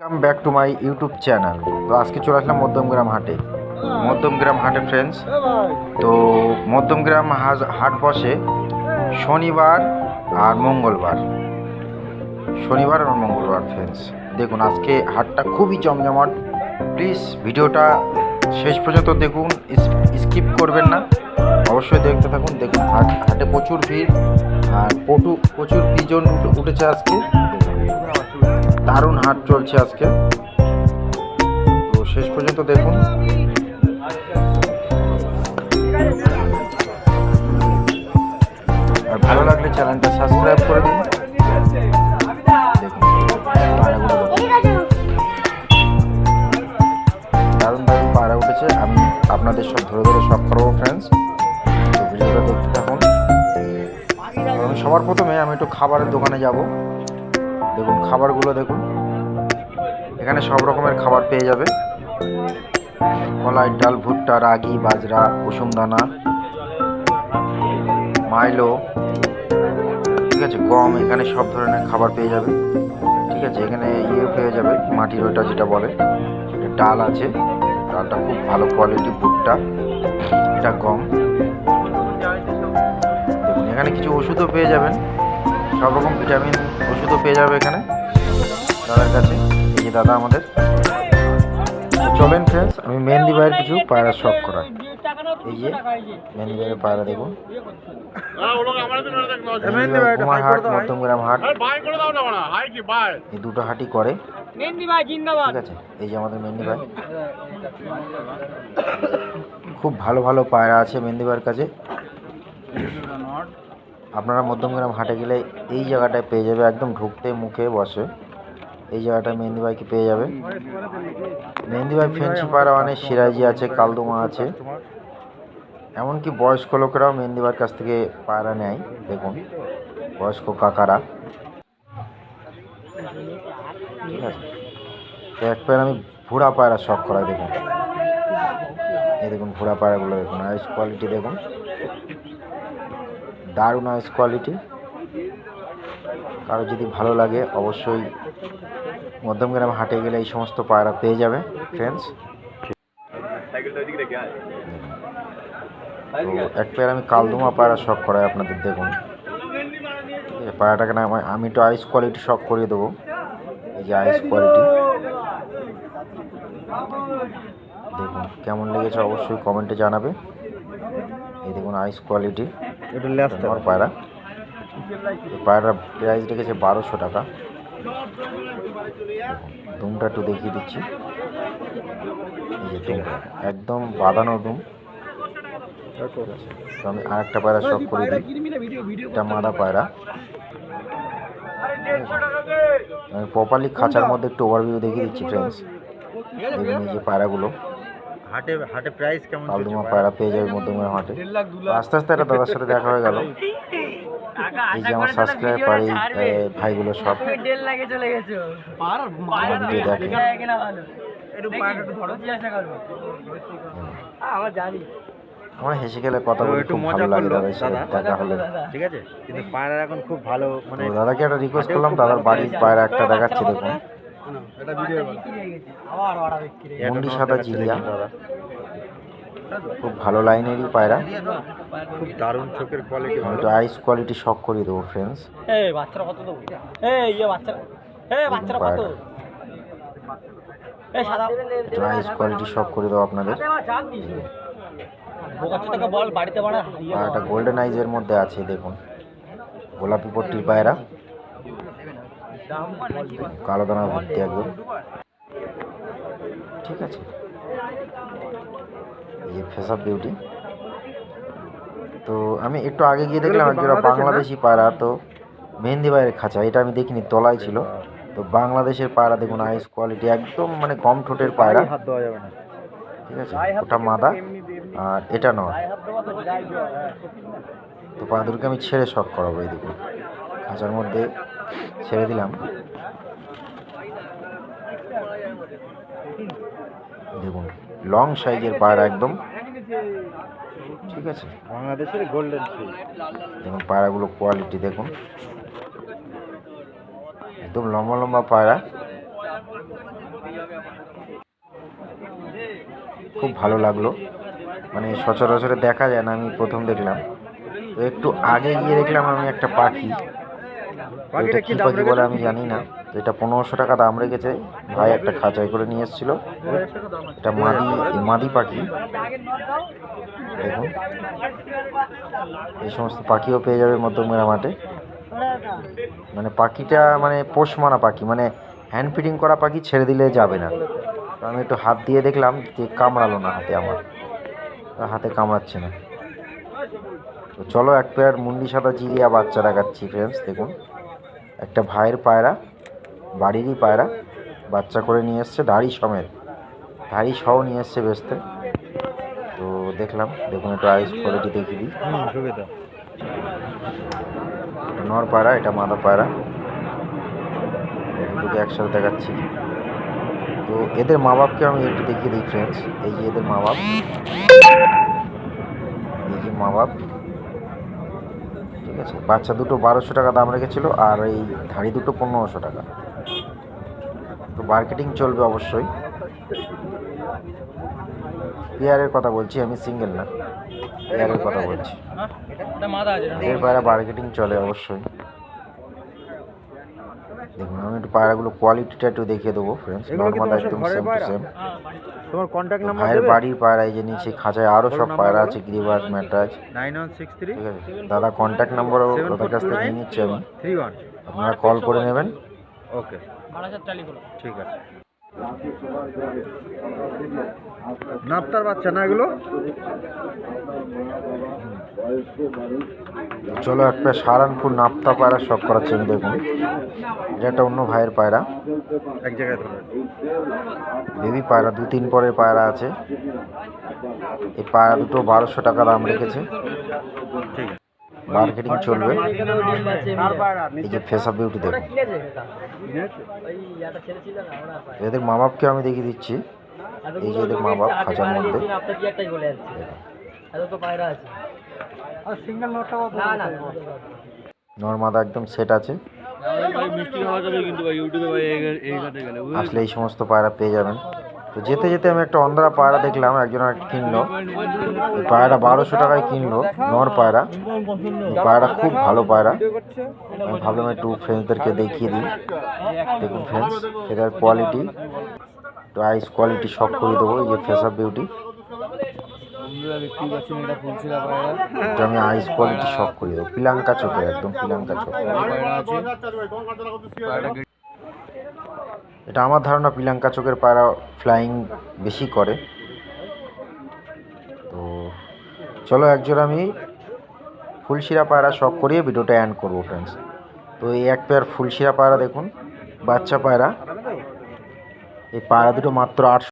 Come back to my YouTube channel তো আজকে চলে আসলাম মধ্যমগ্রাম হাটে। মধ্যমগ্রাম হাটে ফ্রেন্ডস তো মধ্যমগ্রাম হাট বসে শনিবার আর মঙ্গলবার। শনিবার আর মঙ্গলবার ফ্রেন্ডস দেখুন, আজকে হাটটা খুবই জমজমাট। প্লিজ ভিডিওটা শেষ পর্যন্ত দেখুন। স্কিপ করবেন না। অবশ্যই দেখতে থাকুন। দেখুন, হাট হাটে প্রচুর ভিড় আর পটু প্রচুর পিজন উঠেছে আজকে। দারুণ হাট চলছে আজকে। তো শেষ পর্যন্ত দেখুন। আর ভালো লাগলে চ্যানেলটা সাবস্ক্রাইব করে দিন। দেখুন দেখুন। দারুণ দারুণ পায়রা উঠেছে। আমি আপনাদের সব ধরে ধরে সব করব ফ্রেন্ডস ভিডিওটা দেখতে থাকুন। সবার প্রথমে আমি একটু খাবারের দোকানে যাব। দেখুন, খাবারগুলো দেখুন। এখানে সব রকমের খাবার পেয়ে যাবে। কলাই, ডাল, ভুট্টা, রাগি, বাজরা কুসুম দানা মাইলো, ঠিক আছে, গম, এখানে সব ধরনের খাবার পেয়ে যাবে। ঠিক আছে, এখানে ইয়ে পেয়ে যাবে, মাটির ওটা যেটা বলে ডাল আছে। ডালটা খুব ভালো কোয়ালিটি ভুট্টা, এটা গম। এখানে কিছু ওষুধও পেয়ে যাবেন। সব রকম ভিটামিন ওষুধও পেয়ে যাবে এখানে দাদার কাছে। এই যে দাদা আমাদের। চলেন ফ্রেন্ডস আমি মেহেন্দি ভাইয়ের কিছু পায়রা শখ করা এই যে মেহেন্দি ভাইয়ের পায়রা কুমারহাট মধ্যমগ্রাম হাট এই দুটো হাটই করে। মেহেন্দি ভাই জিন্দাবাদ। ঠিক আছে এই যে আমাদের মেহেন্দি ভাই। খুব ভালো ভালো পায়রা আছে মেহেন্দি ভাইয়ের কাছে। আপনারা মধ্যমগ্রাম হাটে গেলে এই জায়গাটায় পেয়ে যাবে, একদম ঢুকতে মুখে বসে। এই জায়গাটা মেহেন্দি ভাইকে পেয়ে যাবে। মেহেন্দি ভাই ফেন্সি পায়রা অনেক সিরাজি আছে, কালদুমা আছে। এমনকি বয়স্ক লোকেরাও মেহেন্দি ভাইয়ের কাছ থেকে পায়রা নেয়, দেখুন। বয়স্ক কাকারা। ঠিক আছে। এক পায়রা আমি ভুড়া পায়রা শখ করাই, দেখুন। এই দেখুন ভুড়া পায়রাগুলো দেখুন। আইস কোয়ালিটি দেখুন। দারুণ আইস কোয়ালিটি কারও যদি ভালো লাগে, অবশ্যই মধ্যমগ্রাম হাটে গেলে এই সমস্ত পায়রা পেয়ে যাবে ফ্রেন্ডস এক পেয়ার আমি কালদুমা পায়রা শখ করাই আপনাদের, দেখুন। পায়রাটাকে না আমি একটু আইস কোয়ালিটি শখ করিয়ে দেবো। এই যে আইস কোয়ালিটি দেখুন, কেমন লেগেছে অবশ্যই কমেন্টে জানাবে। এই দেখুন আইস কোয়ালিটি একটু আমার পায়রা। এই পায়রার প্রাইস রেখেছে বারোশো টাকা। দুমটা একটু দেখিয়ে দিচ্ছি। একদম বাঁধানো দুম। আমি আরেকটা পায়রা শখ করে দিই। এটা মাদা পায়রা। আমি প্রপারলি খাঁচার মধ্যে একটু ওভারভিউ দেখিয়ে দিচ্ছি ফ্রেন্ডস দেখুন এই যে পায়রাগুলো। হাটে হাটে প্রাইস কেমন কালদুমা পায়রা পেয়ে যাবে মধ্যমগ্রাম হাটে। আস্তে আস্তে একটা দাদার সাথে দেখা হয়ে গেল। এই যে আমার সাবস্ক্রাইবার এই ভাইগুলো সব। দেড় লাখে চলে গেছো। আমার জানি। আমার হেসে গেলে কথা বলে একটু খুব মজা ভালো লাগে করল দাদা। দেখা হলে। ঠিক আছে? কিন্তু পায়রা এখন খুব ভালো মানে দাদাকে একটা রিকোয়েস্ট করলাম দাদার বাড়ির পায়রা একটা দেখাচ্ছি দেখুন। মুন্ডি সাদা দাদা খুব ভালো লাইনেরই পায়রা। খুব দারুণ চোখের কোয়ালিটি আমি একটু আইস কোয়ালিটি শখ করিয়ে দেবো ফ্রেন্ডস এই বাচ্চারা কত দেবো? এই ইয়ে বাচ্চারা। এই বাচ্চারা কত? এই সাদা। আইস কোয়ালিটি শখ করে দেবো আপনাদের। চাপ দিস বোকাচ্চো টাকা বল বাড়িতে বাড়া। একটা গোল্ডেন আইজের মধ্যে আছে দেখুন। গোলাপি পট্টির পায়রা। কালো দানা ভর্তি একদম। ঠিক আছে। এই ফেস অফ বিউটি তো আমি একটু আগে গিয়ে দেখলাম একজোড়া বাংলাদেশি পায়রা তো মেহেন্দি বাইরের খাঁচা এটা আমি দেখিনি তলায় ছিল। তো বাংলাদেশের পায়রা দেখুন আইস কোয়ালিটি একদম মানে কম ঠোঁটের পায়রা। যাবে না। ঠিক আছে ওটা মাদা আর এটা নয়। তো পাঁদুরকে আমি ছেড়ে শখ করাবো এই দেখুন। খাঁচার মধ্যে ছেড়ে দিলাম। দেখুন লং সাইজের পায়রা একদম। ঠিক আছে? বাংলাদেশের গোল্ডেন দেখুন পায়রাগুলো কোয়ালিটি দেখুন। একদম লম্বা লম্বা পায়রা খুব ভালো লাগল। মানে সচরাচরে দেখা যায় না আমি প্রথম দেখলাম। তো একটু আগে গিয়ে দেখলাম আমি একটা পাখি। এটা কি পাখি বলে আমি জানি না। তো এটা পনেরোশো টাকা দাম রেখেছে ভাই একটা খাঁচাই করে নিয়ে এসেছিল। এটা মাদি মাদি পাখি। দেখুন। এই সমস্ত পাখিও পেয়ে যাবে মধ্যমগ্রাম মাঠে মানে পাখিটা মানে পোষ মারা পাখি মানে হ্যান্ড ফিডিং করা পাখি ছেড়ে দিলে যাবে না। তো আমি একটু হাত দিয়ে দেখলাম যে কামড়ালো না হাতে আমার। হাতে কামড়াচ্ছে না। তো চলো এক পেয়ার মুন্ডি সাদা জিরিয়া বাচ্চা দেখাচ্ছি ফ্রেন্ডস দেখুন। একটা ভাইয়ের পায়রা বাড়িরই পায়রা বাচ্চা করে নিয়ে এসছে দাড়ি সমেত। দাড়ি সহ নিয়ে এসছে বেচতে। তো দেখলাম দেখুন একটু আইস কোয়ালিটি দেখিয়ে দিই। নর পায়রা এটা মাদা পায়রা। দুটোকে একসাথে দেখাচ্ছি। তো এদের মা বাপকে আমি একটু দেখিয়ে দিই ফ্রেন্ডস এই যে এদের মা বাপ এই যে মা বাপ ঠিক আছে? বাচ্চা দুটো বারোশো টাকা দাম রেখেছিল আর এই ধাড়ি দুটো পনেরোশো টাকা। তো মার্কেটিং চলবে অবশ্যই। পেয়ারের কথা বলছি আমি সিঙ্গেল না। পেয়ারের কথা বলছি। না এর পায়রা মার্কেটিং চলে অবশ্যই। দেখুন আমি একটু পায়রাগুলো কোয়ালিটিটা একটু দেখিয়ে দেবো ফ্রেন্ডস নর্মাল একদম সেম টু সেম তোমার কন্ট্যাক্ট নাম্বার ভাইয়ের বাড়ির পায়রা এই যে নিচে খাঁচায় আরও সব পায়রা আছে গিরিবাজ ম্যাট্রাজ নাইন ওয়ান সিক্স থ্রি ঠিক আছে দাদা কন্ট্যাক্ট নাম্বারও দাদার কাছ থেকে নিচ্ছি আমি। থ্রি ওয়ান আপনারা কল করে নেবেন। ওকে ঠিক আছে। নাপ্তার বাচ্চা না এগুলো? চলো একটা সারানপুর নাপ্তা পায়রা শখ করাচ্ছি আমি দেখুন এটা একটা অন্য ভাইয়ের পায়রা। এক জায়গায় ধরে। বেবি পায়রা দু তিন পরের পায়রা আছে। এই পায়রা দুটো বারোশো টাকা দাম রেখেছে। ঠিক আছে। মার্কেটিং চলবে। এই যে ফেস অফ বিউটি দেখুন এদের মা বাপকে আমি দেখিয়ে দিচ্ছি। এই যে এদের মা বাপ খাঁচার মধ্যে। আপনার কি একটাই বলে যাচ্ছে? এত তো পায়রা আছে। সিঙ্গেল নোটটা না না নর্মাদা একদম সেট আছে। মিষ্টি খাওয়া যাবে কিন্তু ভাই ইউটিউবে ভাই এই ঘাটে গেলে আসলে এই সমস্ত পায়রা পেয়ে যাবেন। তো যেতে যেতে আমি একটা অন্ধরা পায়রা দেখলাম একজন কিনলো। পায়রা বারোশো টাকায় কিনলো, নর পায়রা। পায়রা খুব ভালো পায়রা। আমি ভাবলাম একটু ফ্রেন্ডসদেরকে দেখিয়ে দিই। দেখুন ফ্রেন্ডস এটার কোয়ালিটি একটু আইস কোয়ালিটি সব করে দেবো, এই যে ফেস অফ বিউটি আমি আইস কোয়ালিটি সব করে দেবো। পিলাঙ্কা চোখের একদম পিলাঙ্কা চোখ এটা আমার ধারণা পিলাঙ্কা চোখের পায়রা ফ্লাইং বেশি করে। তো চলো একজোড়া আমি ফুলশিরা পায়রা শখ করিয়ে ভিডিওটা অ্যান্ড করব ফ্রেন্ডস তো এই এক পেয়ার ফুলশিরা পায়রা দেখুন, বাচ্চা পায়রা। এই পায়রা দুটো মাত্র আটশো